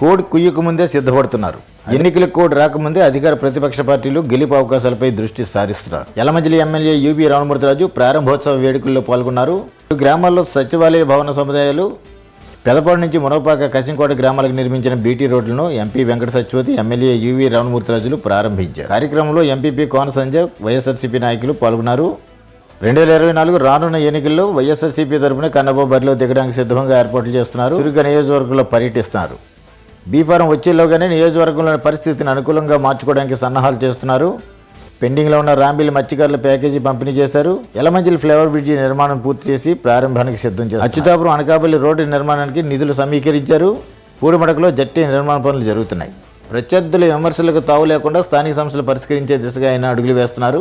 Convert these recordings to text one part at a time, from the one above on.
Code కుయ్యకు ముందే సిద్ధపడుతున్నారు. ఎన్నికల code రాకముందే అధికార ప్రతిపక్ష పార్టీలు గెలుపు అవకాశాలపై దృష్టి సారిస్తున్నారు. యలమంజలి ఎమ్మెల్యే యుబి రామమూర్తిరాజు ప్రారంభోత్సవ వేడుకల్లో పాల్గొన్నారు. గ్రామాల్లో సచివాలయ భవన సముదాయాలు పెదపాడు నుంచి మునపాక కసింకోట గ్రామాలకు నిర్మించిన బీటీ రోడ్లను MP Venkata Satyavathi MLA UV రామమూర్తిరాజులు ప్రారంభించారు. కార్యక్రమంలో ఎంపీపీ కోన సంజయ్ వైఎస్ఆర్సీపీ నాయకులు పాల్గొన్నారు. రెండు వేల ఇరవై నాలుగు రానున్న ఎన్నికల్లో వైఎస్ఆర్సీపీ తరపున కన్నబాబు బరిలో దిగడానికి సిద్ధంగా ఏర్పాట్లు చేస్తున్నారు. చురుగ్గా నియోజకవర్గంలో పర్యటిస్తున్నారు. బీఫారం వచ్చేలోగానే నియోజకవర్గంలోని పరిస్థితిని అనుకూలంగా మార్చుకోవడానికి సన్నాహాలు చేస్తున్నారు. పెండింగ్లో ఉన్న రాంబిల్ మత్స్యకారుల ప్యాకేజీ పంపిణీ చేశారు. ఎలమంచిలి ఫ్లేవర్ బ్రిడ్జి నిర్మాణం పూర్తి చేసి ప్రారంభానికి సిద్ధం చేశారు అచ్యుతాపురం అనకాపల్లి రోడ్డు నిర్మాణానికి నిధులు సమీకరించారు. పూడిమడకలో జట్టి నిర్మాణ పనులు జరుగుతున్నాయి. ప్రత్యర్థుల విమర్శలకు తావు లేకుండా స్థానిక సమస్యలు పరిష్కరించే దిశగా ఆయన అడుగులు వేస్తున్నారు.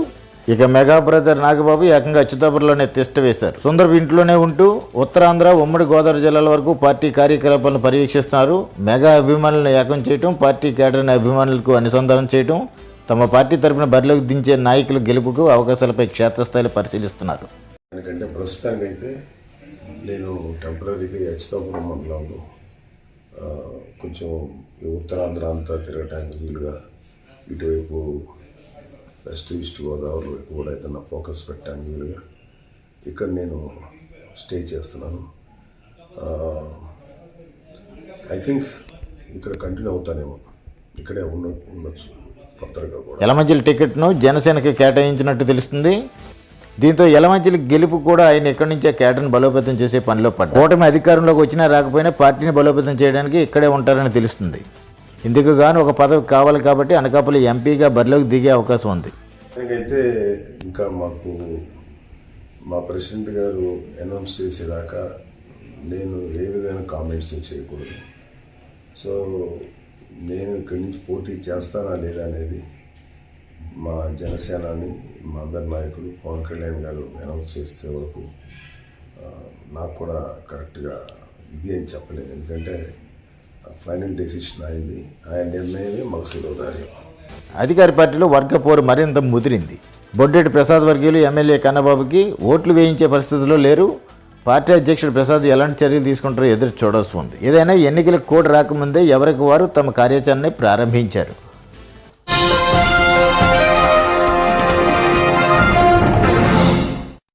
ఇక మెగా బ్రదర్ నాగబాబు ఏకంగా అచ్యుతాపురంలోనే తిష్ట వేశారు. సుందరపు ఇంట్లోనే ఉంటూ ఉత్తరాంధ్ర ఉమ్మడి గోదావరి జిల్లాల వరకు పార్టీ కార్యకలాపాలను పర్యవేక్షిస్తున్నారు. మెగా అభిమానులను ఏకం చేయటం పార్టీ కేడర్ని అభిమానులకు అనుసంధానం చేయటం తమ పార్టీ తరపున బరిలోకి దించే నాయకుల గెలుపుకు అవకాశాలపై క్షేత్రస్థాయిలో పరిశీలిస్తున్నారు. ఎందుకంటే ప్రస్తుతానికైతే నేను టెంపరీగా అచ్యుతాపురం మండలంలో కొంచెం ఈ ఉత్తరాంధ్ర అంతా తిరగటానికి వీలుగా ఇటువైపు వెస్ట్ ఈస్ట్ గోదావరి వైపు కూడా ఏదన్నా ఫోకస్ పెట్టాను వీలుగా. ఇక్కడ నేను స్టే చేస్తున్నాను. Uh, ఐ థింక్ ఇక్కడ కంటిన్యూ అవుతానేమో. ఇక్కడే ఉండ ఉండొచ్చు కొత్తగా కూడా. యలమంచిలి టికెట్ను జనసేనకి కేటాయించినట్టు తెలుస్తుంది. దీంతో యలమంచిలి గెలుపు కూడా ఆయన ఎక్కడి నుంచే కేటర్ను బలోపేతం చేసే పనిలో పడ్డారు కూటమి అధికారంలోకి వచ్చినా రాకపోయినా పార్టీని బలోపేతం చేయడానికి ఇక్కడే ఉంటారని తెలుస్తుంది. ఇందుకు గాను ఒక పదవి కావాలి కాబట్టి అనకాపల్లి ఎంపీగా బరిలోకి దిగే అవకాశం ఉంది. అయితే ఇంకా మాకు మా ప్రెసిడెంట్ గారు అనౌన్స్ చేసేదాకా నేను ఏ విధమైన కామెంట్స్ చేయకూడదు. సో నేను ఇక్కడి నుంచి పోటీ చేస్తానా లేదా అనేది మా జనసేనాని మా అందరి నాయకుడు పవన్ కళ్యాణ్ గారు అనౌన్స్ చేసే వరకు నాకు కూడా కరెక్ట్గా ఇది అని చెప్పలేను. ఎందుకంటే ఫైనల్ డెసిషన్ అయింది. ఆయన నిర్ణయమే మాకు శిరోధార్యం. అధికార పార్టీలో వర్గ పోరు మరింత ముదిరింది. బొడ్డెటి ప్రసాద్ వర్గీయులు ఎమ్మెల్యే కన్నబాబుకి ఓట్లు వేయించే పరిస్థితుల్లో లేరు. పార్టీ అధ్యక్షుడు ప్రసాద్ ఎలాంటి చర్యలు తీసుకుంటారో ఎదురు చూడాల్సి ఉంది. ఏదైనా ఎన్నికల కోడ్ రాకముందే ఎవరికి వారు తమ కార్యాచరణని ప్రారంభించారు.